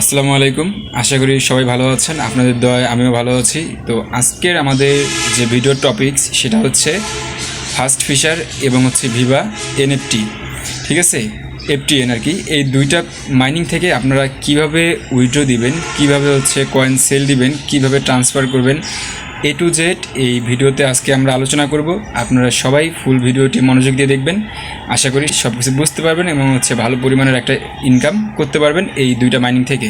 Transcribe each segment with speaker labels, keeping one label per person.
Speaker 1: আসসালামু আলাইকুম। আশা করি সবাই ভালো আছেন, আপনাদের দয়ায় আমিও ভালো আছি। তো আজকের আমাদের যে ভিডিও টপিকস সেটা হচ্ছে ফার্স্ট ফিশার এবং হচ্ছে ভিভা এনএফটি ঠিক আছে? এফটিএন আর কি। এই দুইটা মাইনিং থেকে আপনারা কীভাবে উইড্রো দিবেন, কীভাবে হচ্ছে কয়েন সেল দিবেন, কীভাবে ট্রান্সফার করবেন এ টু জেড এই ভিডিওতে আজকে আমরা আলোচনা করব। আপনারা সবাই ফুল ভিডিওটি মনোযোগ দিয়ে দেখবেন। আশা করি সব কিছু বুঝতে পারবেন এবং হচ্ছে ভালো পরিমাণের একটা ইনকাম করতে পারবেন এই দুইটা মাইনিং থেকে।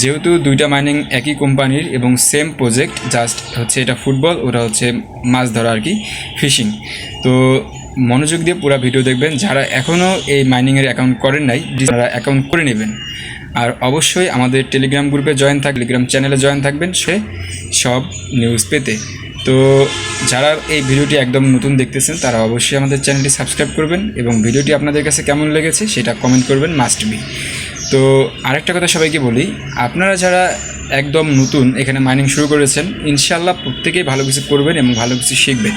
Speaker 1: যেহেতু দুইটা মাইনিং একই কোম্পানির এবং সেম প্রজেক্ট জাস্ট হচ্ছে এটা ফুটবল ওটা হচ্ছে মাছ ধরা আর কি ফিশিং তো মনোযোগ দিয়ে পুরো ভিডিও দেখবেন। যারা এখনও এই মাইনিংয়ের অ্যাকাউন্ট করেন নাই যারা অ্যাকাউন্ট করে নেবেন। আর অবশ্যই আমাদের টেলিগ্রাম গ্রুপে জয়েন থাক টেলিগ্রাম চ্যানেলে জয়েন থাকবেন, সে সব নিউজ পেতে। তো যারা এই ভিডিওটি একদম নতুন দেখতেছেন, তারা অবশ্যই আমাদের চ্যানেলটি সাবস্ক্রাইব করবেন এবং ভিডিওটি আপনাদের কাছে কেমন লেগেছে সেটা কমেন্ট করবেন মাস্ট বি তো আরেকটা কথা সবাইকে বলি, আপনারা যারা একদম নতুন এখানে মাইনিং শুরু করেছেন ইনশাল্লাহ প্রত্যেকেই ভালো কিছু করবেন এবং ভালো কিছু শিখবেন।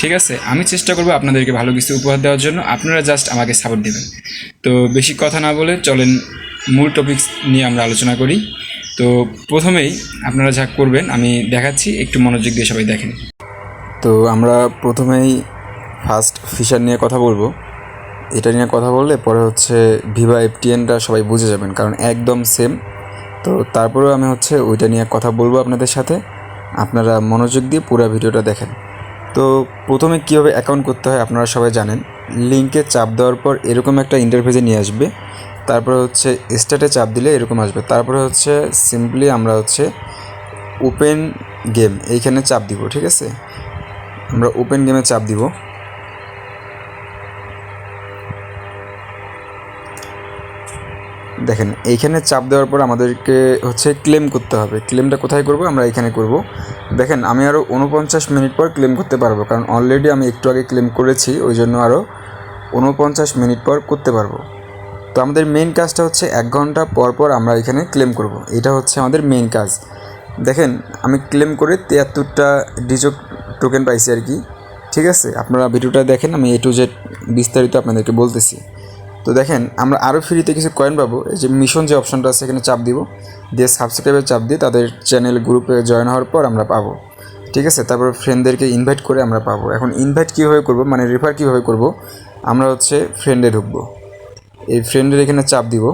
Speaker 1: ঠিক আছে? আমি চেষ্টা করব আপনাদেরকে ভালো কিছু উপহার দেওয়ার জন্য। আপনারা জাস্ট আমাকে সাপোর্ট দেবেন। তো বেশি কথা না বলে চলেন মূল টপিকস নিয়ে আমরা আলোচনা করি। তো প্রথমেই আপনারা যা করবেন, আমি দেখাচ্ছি, একটু মনোযোগ দিয়ে সবাই দেখেন।
Speaker 2: তো আমরা প্রথমেই ফার্স্ট ফিশার নিয়ে কথা বলব। এটা নিয়ে কথা বললে পরে হচ্ছে ভিভা এফটিএনটা সবাই বুঝে যাবেন, কারণ একদম সেম তো তারপরেও আমি হচ্ছে ওইটা নিয়ে কথা বলব আপনাদের সাথে। আপনারা মনোযোগ দিয়ে পুরো ভিডিওটা দেখেন। তো প্রথমে কীভাবে অ্যাকাউন্ট করতে হয় আপনারা সবাই জানেন। লিঙ্কে চাপ দেওয়ার পর এরকম একটা ইন্টারফেসে নিয়ে আসবে। তারপরে হচ্ছে স্টার্টে চাপ দিলে এরকম আসবে। তারপরে হচ্ছে সিম্পলি আমরা হচ্ছে ওপেন গেম এইখানে চাপ দিব, ঠিক আছে? আমরা ওপেন গেমে চাপ দিব। দেখেন, এইখানে চাপ দেওয়ার পর আমাদেরকে হচ্ছে ক্লেম করতে হবে। ক্লেমটা কোথায় করব? আমরা এখানে করব। দেখেন, আমি আরও উনপঞ্চাশ মিনিট পর ক্লেম করতে পারব, কারণ অলরেডি আমি একটু আগে ক্লেম করেছি, ওই জন্য আরও উনপঞ্চাশ মিনিট পর করতে পারব। তো আমাদের মেন কাজটা হচ্ছে এক ঘণ্টা পর পর আমরা এখানে ক্লেম করব। এটা হচ্ছে আমাদের মেন কাজ। দেখেন, আমি ক্লেম করে তিয়াত্তরটা ডিজো টোকেন পাইছি আর কি। ঠিক আছে? আপনারা ভিডিওটা দেখেন, আমি এ টু জেড বিস্তারিত আপনাদেরকে বলতেছি। তো দেখেন, আমরা আরও ফ্রিতে কিছু কয়েন পাবো। এই যে মিশন যে অপশনটা আছে, এখানে চাপ দিব। দিয়ে সাবস্ক্রাইবের চাপ দিয়ে তাদের চ্যানেল গ্রুপে জয়েন হওয়ার পর আমরা পাবো। ঠিক আছে? তারপর ফ্রেন্ডদেরকে ইনভাইট করে আমরা পাবো। এখন ইনভাইট কীভাবে করব? মানে রেফার কীভাবে করব? আমরা হচ্ছে ফ্রেন্ডে ঢুকবো। এই ফ্রেন্ডের এখানে চাপ দিব।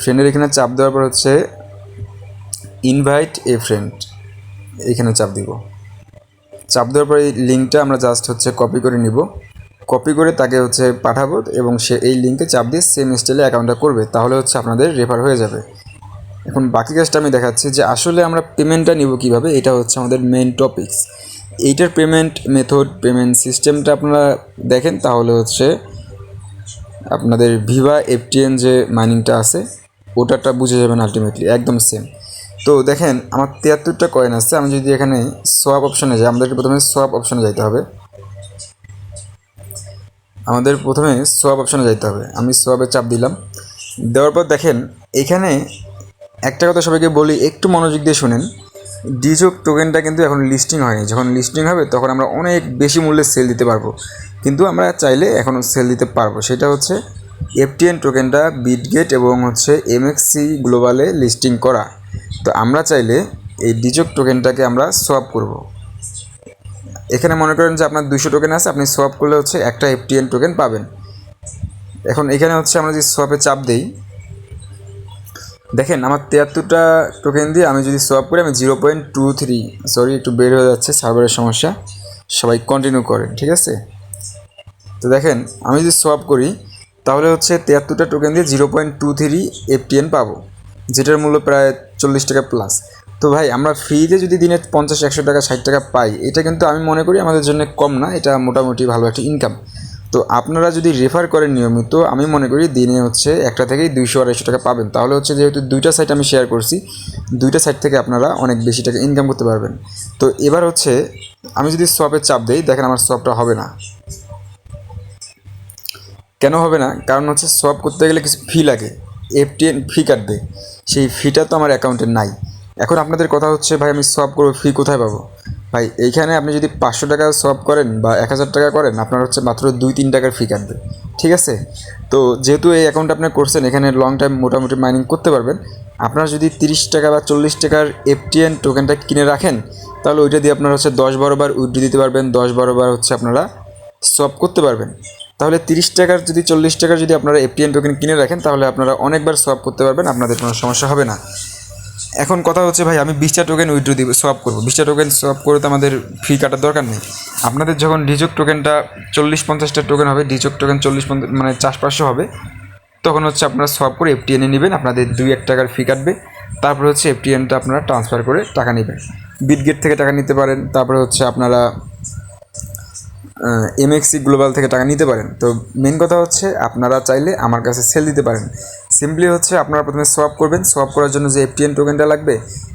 Speaker 2: ফ্রেন্ডের এখানে চাপ দেওয়ার পর হচ্ছে ইনভাইট এ ফ্রেন্ড এখানে চাপ দিব। চাপ দেওয়ার পর এই লিঙ্কটা আমরা জাস্ট হচ্ছে কপি করে নিব। কপি করে তাকে হচ্ছে পাঠাবো এবং সে এই লিঙ্কে চাপ দিয়ে সেম স্টাইলে অ্যাকাউন্টটা করবে, তাহলে হচ্ছে আপনাদের রেফার হয়ে যাবে। এখন বাকি কাজটা আমি দেখাচ্ছি যে আসলে আমরা পেমেন্টটা নিব কীভাবে, এটা হচ্ছে আমাদের মেন টপিকস এইটার পেমেন্ট মেথড পেমেন্ট সিস্টেমটা আপনারা দেখেন, তাহলে হচ্ছে আপনাদের ভিভা এফটিএন যে মাইনিংটা আছে ওটাটা বুঝে যাবেন আলটিমেটলি একদম সেম তো দেখেন, আমার তিয়াত্তরটা কয়েন আছে, আমি যদি এখানে সোয়াপ অপশনে যাই, আমাদেরকে প্রথমে সোয়াপ অপশনে যাইতে হবে। আমাদের প্রথমে সোয়াপ অপশনে যাইতে হবে। আমি সোয়াপে চাপ দিলাম। দেওয়ার পর দেখেন, এখানে একটা কথা সবাইকে বলি, একটু মনোযোগ দিয়ে শুনেন। ডিজোক টোকেনটা কিন্তু এখন লিস্টিং হয়নি। যখন লিস্টিং হবে, তখন আমরা অনেক বেশি মূল্যে সেল দিতে পারব। কিন্তু আমরা চাইলে এখনও সেল দিতে পারব। সেটা হচ্ছে এফটিএন টোকেনটা বিটগেট এবং হচ্ছে এমএক্সি গ্লোবালে লিস্টিং করা। তো আমরা চাইলে এই ডিজক টোকেনটাকে আমরা সোয়াপ করব। এখানে মনে করেন যে আপনার দুশো টোকেন আছে, আপনি সোয়াপ করলে হচ্ছে একটা এফটিএন টোকেন পাবেন। এখন এখানে হচ্ছে আমরা যদি সোয়াপে চাপ দেই, দেখেন আমার তিয়াত্তরটা টোকেন দিয়ে আমি যদি সোয়াপ করি, আমি zero point two three sorry একটু বের হয়ে যাচ্ছে সার্ভারের সমস্যা, সবাই কন্টিনিউ করেন, ঠিক আছে? তো দেখেন, আমি যদি সোয়াপ করি, তাহলে হচ্ছে তিয়াত্তরটা টোকেন দিয়ে zero point two three FTN পাবো, যেটার মূল্য প্রায় চল্লিশ টাকা প্লাস তো ভাই, আমরা ফ্রিতে যদি দিনে পঞ্চাশ, একশো টাকা, ষাট টাকা পাই, এটা কিন্তু আমি মনে করি আমাদের জন্য কম না, এটা মোটামুটি ভালো একটা ইনকাম তো আপনারা যদি রেফার করেন নিয়মিত, আমি মনে করি দিনে হচ্ছে একটা থেকেই দুইশো, আড়াইশো টাকা পাবেন। তাহলে হচ্ছে যেহেতু দুইটা সাইট আমি শেয়ার করছি, দুইটা সাইট থেকে আপনারা অনেক বেশি টাকা ইনকাম করতে পারবেন। তো এবার হচ্ছে, আমি যদি সোয়াপের চাপ দিই, দেখেন আমার সোয়াপটা হবে না। কেন হবে না? কারণ হচ্ছে সোয়াপ করতে গেলে কিছু ফি লাগে। এফটিএন ফি কাটবে। সেই ফিটা তো আমার অ্যাকাউন্টে নাই। এখন আপনাদের কথা হচ্ছে, ভাই, আমি সোয়াপ করব ফি কোথায় পাবো? ভাই, এইখানে আপনি যদি পাঁচশো টাকা সব করেন বা এক হাজার টাকা করেন, আপনার হচ্ছে মাত্র দুই, তিন টাকার ফি কাটবে। ঠিক আছে? তো যেহেতু এই অ্যাকাউন্ট আপনি করছেন, এখানে লং টাইম মোটামুটি মাইনিং করতে পারবেন। আপনারা যদি তিরিশ টাকা বা চল্লিশ টাকার এফটিএন টোকেনটা কিনে রাখেন, তাহলে ওইটা দিয়ে আপনারা হচ্ছে দশ, বারো বার দিতে পারবেন। দশ, বারো বার হচ্ছে আপনারা সব করতে পারবেন। তাহলে তিরিশ টাকার যদি চল্লিশ টাকার যদি আপনারা এফটিএন টোকেন কিনে রাখেন, তাহলে আপনারা অনেকবার সব করতে পারবেন, আপনাদের কোনো সমস্যা হবে না। এখন কথা হচ্ছে ভাই, আমি বিশটা টোকেন উইথড্র দিব সোয়াপ করব। বিশটা টোকেন সোয়াপ করে তো আমাদের ফি কাটার দরকার নেই। আপনাদের যখন ডিজক টোকেনটা চল্লিশ পঞ্চাশটা টোকেন হবে, ডিজক টোকেন চল্লিশ পঞ্চাশ মানে চার পাঁচশো হবে, তখন হচ্ছে আপনারা সোয়াপ করে এফটিএনে নেবেন, আপনাদের দুই এক টাকার ফি কাটবে। তারপরে হচ্ছে এফটিএনটা আপনারা ট্রান্সফার করে টাকা নেবেন। বিটগেট থেকে টাকা নিতে পারেন, তারপরে হচ্ছে আপনারা এমএক্সি গ্লোবাল থেকে টাকা নিতে পারেন। তো মেন কথা হচ্ছে আপনারা চাইলে আমার কাছে সেল দিতে পারেন। সিম্পলি হচ্ছে আপনারা প্রথমে সোয়াপ করবেন। সোয়াপ করার জন্য যে এফটিএন টোকেনটা লাগবে,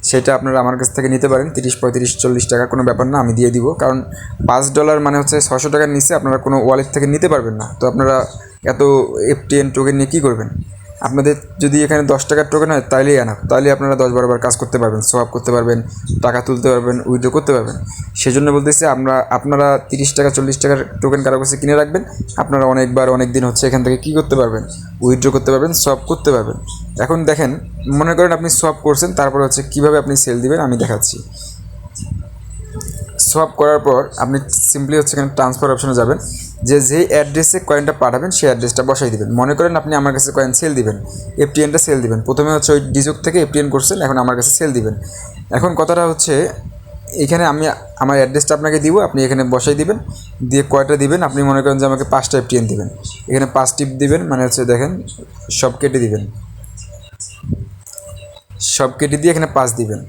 Speaker 2: সেটা আপনারা আমার কাছ থেকে নিতে পারেন। তিরিশ, পঁয়ত্রিশ, চল্লিশ টাকা কোনো ব্যাপার না, আমি দিয়ে দিব। কারণ পাঁচ ডলার মানে হচ্ছে ছশো টাকার নিচে আপনারা কোনো ওয়ালেট থেকে নিতে পারবেন না। তো আপনারা এত এফটিএন টোকেন নিয়ে কী করবেন? আপনাদের যদি এখানে দশ টাকার টোকেন হয়, তাইলেই আনা তাহলে আপনারা দশ বারোবার কাজ করতে পারবেন সোয়াপ করতে পারবেন, টাকা তুলতে পারবেন উইথড্র করতে পারবেন। সেজন্য বলতেছি, আমরা, আপনারা তিরিশ টাকা, চল্লিশ টাকার টোকেন কারও কাছে কিনে রাখবেন, আপনারা অনেকবার অনেক দিন হচ্ছে এখান থেকে কী করতে পারবেন? উইথড্র করতে পারবেন সোয়াপ করতে পারবেন। এখন দেখেন, মনে করেন আপনি সোয়াপ করছেন, তারপর হচ্ছে কীভাবে আপনি সেল দিবেন, আমি দেখাচ্ছি। সোয়াপ করার পর আপনি সিম্পলি হচ্ছে এখানে ট্রান্সফার অপশনে যাবেন। যে যেই অ্যাড্রেসে কয়েনটা পাঠাবেন, সেই অ্যাড্রেসটা বসাই দিবেন। মনে করেন আপনি আমার কাছে কয়েন সেল দিবেন এফটিএনটা সেল দিবেন। প্রথমে হচ্ছে ওই ডিজুক থেকে এফটিএন করছেন, এখন আমার কাছে সেল দিবেন। এখন কথাটা হচ্ছে, এখানে আমি আমার অ্যাড্রেসটা আপনাকে দিব, আপনি এখানে বসাই দিবেন, দিয়ে কয়টা দিবেন, আপনি মনে করেন যে আমাকে পাঁচটা এফটিএন দিবেন। এখানে পাঁচ টিপ দিবেন মানে হচ্ছে দেখেন, সব কেটে দিবেন। সব কেটে দিয়ে এখানে পাঁচ দিবেন।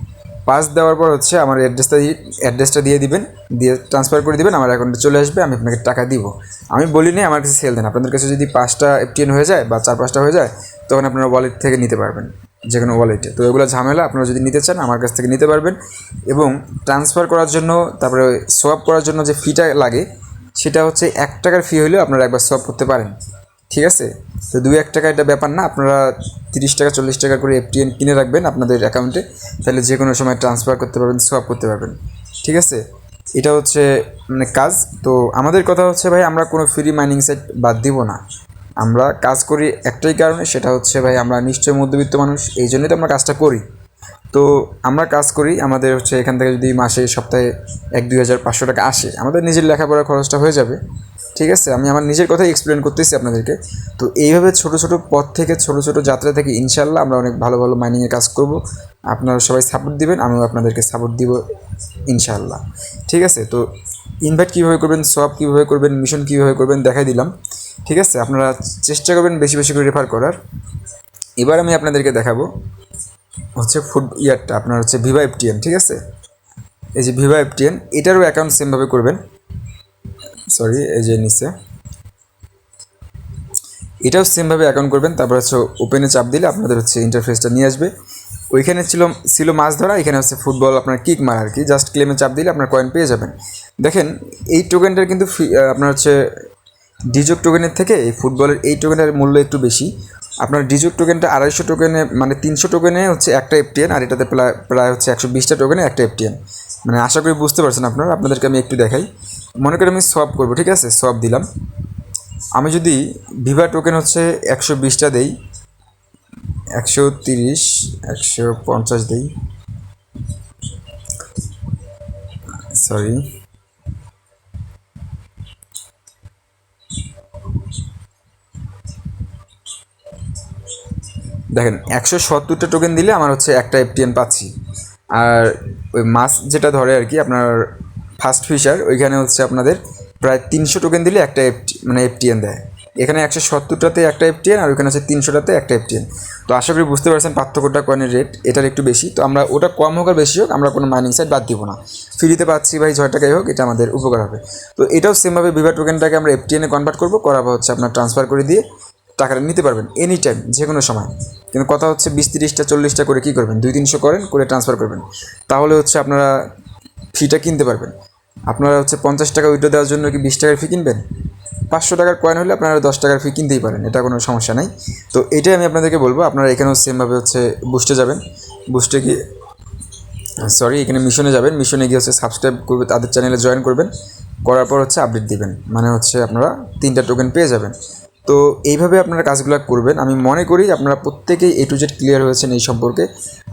Speaker 2: পাস দেওয়ার পর হচ্ছে আমার অ্যাড্রেসটা অ্যাড্রেসটা দিয়ে দিবেন, দিয়ে ট্রান্সফার করে দিবেন, আমার অ্যাকাউন্টে চলে আসবে, আমি আপনাকে টাকা দিব। আমি বলিনি আমার কাছে সেল দেন, আপনাদের কাছে যদি পাঁচটা এফটিএন হয়ে যায় বা চার পাঁচটা হয়ে যায়, তখন আপনারা ওয়ালেট থেকে নিতে পারবেন যে কোনো ওয়ালেটে তো এগুলো ঝামেলা, আপনারা যদি নিতে চান, আমার কাছ থেকে নিতে পারবেন। এবং ট্রান্সফার করার জন্য, তারপরে সোয়াপ করার জন্য যে ফিটা লাগে, সেটা হচ্ছে এক টাকার ফি হলেও আপনারা একবার সোয়াপ করতে পারেন। ঠিক আছে? তো দু এক টাকা এটা ব্যাপার না, আপনারা তিরিশ টাকা, চল্লিশ টাকা করে এফটিএন কিনে রাখবেন আপনাদের অ্যাকাউন্টে তাহলে যে কোনো সময় ট্রান্সফার করতে পারবেন সোয়াপ করতে পারবেন। ঠিক আছে? এটা হচ্ছে মানে কাজ। তো আমাদের কথা হচ্ছে ভাই, আমরা কোনো ফ্রি মাইনিং সাইট বাদ দিব না। আমরা কাজ করি একটাই কারণে, সেটা হচ্ছে ভাই, আমরা নিশ্চয় মধ্যবিত্ত মানুষ, এই জন্যই তো আমরা কাজটা করি। তো আমরা কাজ করি, আমাদের হচ্ছে এখান থেকে যদি মাসে সপ্তাহে এক, দুই হাজার পাঁচশো টাকা আসে, আমাদের নিজের লেখাপড়ার খরচটা হয়ে যাবে। ঠিক আছে? আমি আমার নিজের কথাই এক্সপ্লেন করতেছি আপনাদেরকে। তো এইভাবে ছোট ছোট পথ থেকে, ছোট ছোট যাত্রা থেকে ইনশাল্লাহ আমরা অনেক ভালো ভালো মাইনিংয়ে কাজ করব। আপনারা সবাই সাপোর্ট দিবেন, আমিও আপনাদেরকে সাপোর্ট দিব ইনশাল্লাহ ঠিক আছে? তো ইনভাইট কীভাবে করবেন সব কীভাবে করবেন মিশন কীভাবে করবেন দেখাই দিলাম। ঠিক আছে? আপনারা চেষ্টা করবেন বেশি বেশি করে রেফার করার। এবার আমি আপনাদেরকে দেখাবো হচ্ছে ফুড ইয়ারটা। আপনার হচ্ছে ভিভা এফটিএন ঠিক আছে? এই যে ভিভা এফটিএন এটারও অ্যাকাউন্ট সেমভাবে করবেন। সরি এই যে নিচে। এটাও সেমভাবে অ্যাকাউন্ট করবেন, তারপর হচ্ছে ওপেনে চাপ দিলে আপনাদের হচ্ছে ইন্টারফেসটা নিয়ে আসবে। ওইখানে ছিল ছিল মাছ ধরা, এখানে হচ্ছে ফুটবল আপনার কিক মারা আর কি। জাস্ট ক্লেমে চাপ দিলে আপনার কয়েন পেয়ে যাবেন। দেখেন, এই টোকেনটার কিন্তু আপনার হচ্ছে ডিজক টোকেনের থেকে এই ফুটবলের এই টোকেনের মূল্য একটু বেশি। আপনার ডিজক টোকেনটা আড়াইশো টোকেনে মানে তিনশো টোকেনে হচ্ছে একটা এফটিএন আর এটাতে প্রায় প্রায় হচ্ছে একশো বিশটা টোকেনে একটা এফটিএন মানে আশা করি বুঝতে পারছেন আপনারা, আপনাদেরকে আমি একটু দেখাই। মনে করি আমি সব করব, ঠিক আছে? সব দিলাম। আমি যদি ভিভা টোকেন হচ্ছে একশো বিশটা দেই, একশো তিরিশ, একশো পঞ্চাশ দেই সরি দেখেন একশো সত্তরটা টোকেন দিলে আমার হচ্ছে একটা এফটিএন পাচ্ছি। আর ওই মাছ যেটা ধরে আর কি আপনার ফার্স্ট ফিশার, ওইখানে হচ্ছে আপনাদের প্রায় তিনশো টোকেন দিলে একটা এফটি মানে এফটিএন দেয়। এখানে একশো সত্তরটাতে একটা এফটিএন আর ওইখানে হচ্ছে তিনশোটাতে একটা এফটিএন তো আশা করি বুঝতে পারছেন পার্থক্যটা কয়েনের রেট এটার একটু বেশি। তো আমরা ওটা কম হোক আর বেশি হোক, আমরা কোনো মাইনিং সাইট বাদ দিব না। ফ্রিতে পাচ্ছি ভাই ছয় টাকাই হোক, এটা আমাদের উপকার হবে। তো এটাও সেমভাবে ভিভা টোকেনটাকে আমরা এফটিএনে কনভার্ট করব করার হচ্ছে আপনার ট্রান্সফার করে দিয়ে টাকাটা নিতে পারবেন এনি টাইম যে কোনো সময়। কিন্তু কথা হচ্ছে বিশ তিরিশটা, চল্লিশটা করে কী করবেন? দুই তিনশো করেন, করে ট্রান্সফার করবেন। তাহলে হচ্ছে আপনারা ফিটা কিনতে পারবেন। আপনারা হচ্ছে পঞ্চাশ টাকা উইড্রো দেওয়ার জন্য কি বিশ টাকার ফি কিনবেন? পাঁচশো টাকার কয়েন হলে আপনারা দশ টাকার ফি কিনতেই পারেন, এটা কোনো সমস্যা নাই। তো এটাই আমি আপনাদেরকে বলব, আপনারা এখানেও সেমভাবে হচ্ছে বুস্টে যাবেন। বুস্টে গিয়ে সরি এখানে মিশনে যাবেন। মিশনে গিয়ে হচ্ছে সাবস্ক্রাইব করবে, তাদের চ্যানেলে জয়েন করবেন। করার পর হচ্ছে আপডেট দিবেন। মানে হচ্ছে আপনারা তিনটা টোকেন পেয়ে যাবেন। তো এইভাবে আপনারা কাজগুলো করবেন। আমি মনে করি আপনারা প্রত্যেকেই এ টু জেড ক্লিয়ার হয়েছেন এই সম্পর্কে।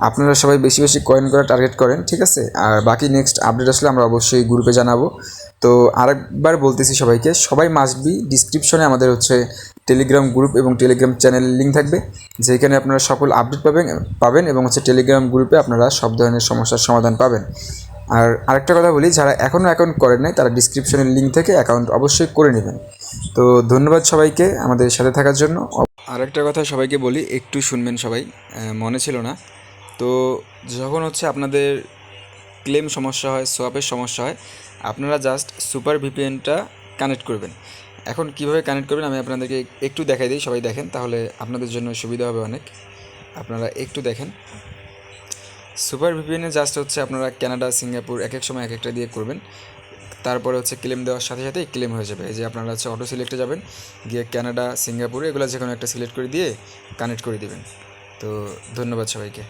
Speaker 2: আপনারা সবাই বেশি বেশি কয়েন করা টার্গেট করেন, ঠিক আছে? আর বাকি নেক্সট আপডেট আসলে আমরা অবশ্যই গ্রুপে জানাব। তো আরেকবার বলতেছি সবাইকে, সবাই মাস্ট বি ডিসক্রিপশনে আমাদের হচ্ছে টেলিগ্রাম গ্রুপ এবং টেলিগ্রাম চ্যানেল লিঙ্ক থাকবে। যেখানে আপনারা সকল আপডেট পাবেন পাবেন এবং হচ্ছে টেলিগ্রাম গ্রুপে আপনারা সব ধরনের সমস্যার সমাধান পাবেন। আর আরেকটা কথা বলি, যারা এখনও অ্যাকাউন্ট করেন নাই, তারা ডিসক্রিপশনের লিঙ্ক থেকে অ্যাকাউন্ট অবশ্যই করে নেবেন। তো ধন্যবাদ সবাইকে আমাদের সাথে থাকার জন্য। আরেকটা কথা সবাইকে বলি, একটু শুনবেন সবাই মনে ছিল না। তো যখন হচ্ছে আপনাদের ক্লেম সমস্যা হয় সোয়াপের সমস্যা হয়, আপনারা জাস্ট সুপার ভিপিএনটা কানেক্ট করবেন। এখন কীভাবে কানেক্ট করবেন আমি আপনাদেরকে একটু দেখাই দিই, সবাই দেখেন, তাহলে আপনাদের জন্য সুবিধা হবে অনেক। আপনারা একটু দেখেন। সুপার ভিপিএনে জাস্ট হচ্ছে আপনারা ক্যানাডা সিঙ্গাপুর এক এক সময় এক একটা দিয়ে করবেন। তারপরে হচ্ছে ক্লেম দেওয়ার সাথে সাথেই ক্লেম হয়ে যাবে। এই যে আপনারা হচ্ছে অটো সিলেক্টে যাবেন, গিয়ে ক্যানাডা সিঙ্গাপুর এগুলো যে কোনো একটা সিলেক্ট করে দিয়ে কানেক্ট করে দিবেন। তো ধন্যবাদ সবাইকে।